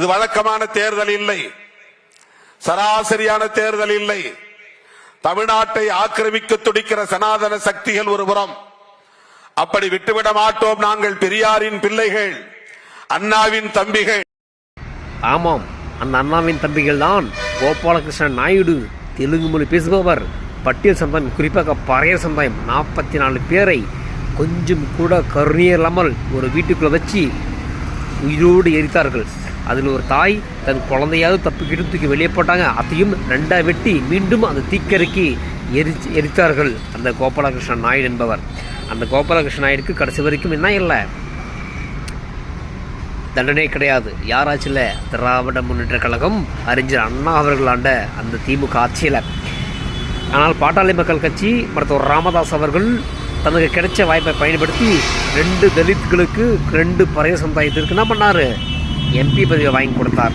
இது வழக்கமான தேர்தல் இல்லை. சராசரியான தேர்தல் இல்லை. தமிழ்நாட்டை ஆக்கிரமிக்க துடிக்கிற சனாதன சக்திகள் ஒருபுறம் அப்படி விட்டுவிட மாட்டோம் நாங்கள் பெரியாரின் பிள்ளைகள் அண்ணாவின் தம்பிகள். ஆமாம் அந்த அண்ணாவின் தம்பிகள் தான் கோபாலகிருஷ்ணன் நாயுடு தெலுங்கு மொழி பேசுபவர். பட்டியல் சமுதாயம் குறிப்பாக பறையர் சமுதாயம் நாற்பத்தி நாலு பேரை கொஞ்சம் கூட கருணையே இல்லாமல் ஒரு வீட்டுக்குள்ளே வச்சு உயிரோடு எரித்தார்கள். அதில் ஒரு தாய் தன் குழந்தையாவது தப்பிக்கிட்டு தூக்கி வெளியே போட்டாங்க. அதையும் ரெண்டாக வெட்டி மீண்டும் அந்த தீக்கரைக்கு எரிச்சு எரித்தார்கள். அந்த கோபாலகிருஷ்ணன் நாயுடு என்பவர். அந்த கோபாலகிருஷ்ண நாயுடுக்கு கடைசி வரைக்கும் என்ன இல்லை? தண்டனை கிடையாது. யாராச்சும் திராவிட முன்னேற்ற கழகம் அறிஞர் அண்ணா அவர்கள் ஆண்ட அந்த திமுக ஆட்சியில். ஆனால் பாட்டாளி மக்கள் கட்சி மருத்துவர் ராமதாஸ் அவர்கள் தனக்கு கிடைச்ச வாய்ப்பை பயன்படுத்தி ரெண்டு தலித்களுக்கு ரெண்டு பறைய சமுதாயத்திற்கு என்ன பண்ணார்? எம்பி பதவியை வாங்கி கொடுத்தார்.